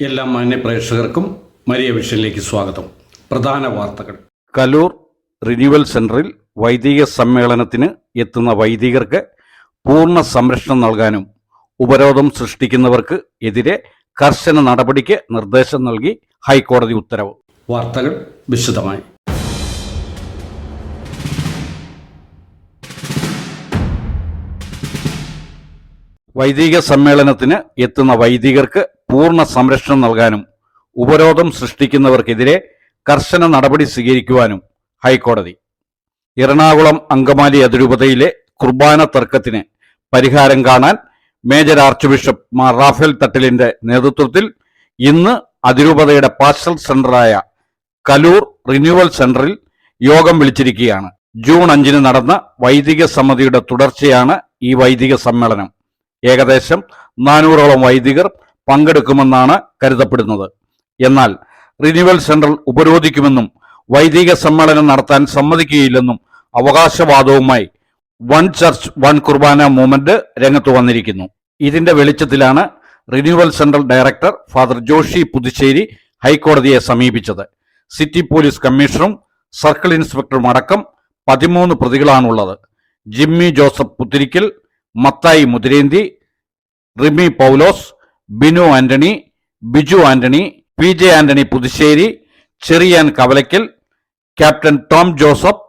എല്ലാ മാന്യ പ്രേക്ഷകർക്കും മരിയ വിഷനിലേക്ക് സ്വാഗതം. പ്രധാന വാർത്തകൾ. കലൂർ റിന്യൂവൽ സെന്ററിൽ വൈദിക സമ്മേളനത്തിന് എത്തുന്ന വൈദികർക്ക് പൂർണ സംരക്ഷണം നൽകാനും ഉപരോധം സൃഷ്ടിക്കുന്നവർക്ക് എതിരെ കർശന നടപടിക്ക് നിർദ്ദേശം നൽകി ഹൈക്കോടതി ഉത്തരവ്. വാർത്തകൾ വിശദമായി. വൈദിക സമ്മേളനത്തിന് എത്തുന്ന വൈദികർക്ക് പൂർണ സംരക്ഷണം നൽകാനും ഉപരോധം സൃഷ്ടിക്കുന്നവർക്കെതിരെ കർശന നടപടി സ്വീകരിക്കുവാനും ഹൈക്കോടതി. എറണാകുളം അങ്കമാലി അതിരൂപതയിലെ കുർബാന തർക്കത്തിന് പരിഹാരം കാണാൻ major archbishop Mar Raphael തട്ടിലിന്റെ നേതൃത്വത്തിൽ ഇന്ന് അതിരൂപതയുടെ പാർസൽ സെന്ററായ കലൂർ റിന്യൂവൽ സെന്ററിൽ യോഗം വിളിച്ചിരിക്കുകയാണ്. ജൂൺ അഞ്ചിന് നടന്ന വൈദിക സമിതിയുടെ തുടർച്ചയാണ് ഈ വൈദിക സമ്മേളനം. ഏകദേശം നാനൂറോളം വൈദികർ പങ്കെടുക്കുമെന്നാണ് കരുതപ്പെടുന്നത്. എന്നാൽ റിന്യൂവൽ സെൻട്രൽ ഉപരോധിക്കുമെന്നും വൈദിക സമ്മേളനം നടത്താൻ സമ്മതിക്കുകയില്ലെന്നും അവകാശവാദവുമായി വൺ ചർച്ച് വൺ കുർബാന മൂവ്മെന്റ് രംഗത്ത് വന്നിരിക്കുന്നു. ഇതിന്റെ വെളിച്ചത്തിലാണ് renewal central director father Joshy Puthussery ഹൈക്കോടതിയെ സമീപിച്ചത്. സിറ്റി പോലീസ് കമ്മീഷണറും സർക്കിൾ ഇൻസ്പെക്ടറും അടക്കം പതിമൂന്ന് പ്രതികളാണുള്ളത്. Jimmy Joseph Puthirickal Mathai Muthirenthy Rimi Paulose Binu Antony Biju Antony P J Antony Puthussery Cherian Kavalakkal captain Tom Joseph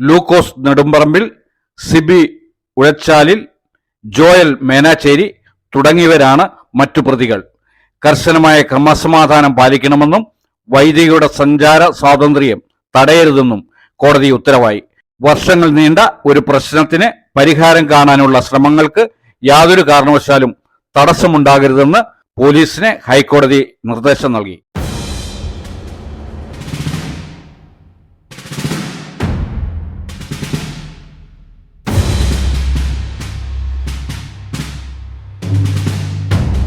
Lukose Nedumparambil Siby Uzhachalil Joel Menachery തുടങ്ങിയവരാണ് മറ്റു പ്രതികൾ. കർശനമായ ക്രമസമാധാനം പാലിക്കണമെന്നും വൈദികയുടെ സഞ്ചാര സ്വാതന്ത്ര്യം തടയരുതെന്നും കോടതി ഉത്തരവായി. വർഷങ്ങൾ നീണ്ട ഒരു പ്രശ്നത്തിന് പരിഹാരം കാണാനുള്ള ശ്രമങ്ങൾക്ക് യാതൊരു കാരണവശാലും തടസ്സമുണ്ടാകരുതെന്ന് പോലീസിന് ഹൈക്കോടതി നിർദ്ദേശം നൽകി.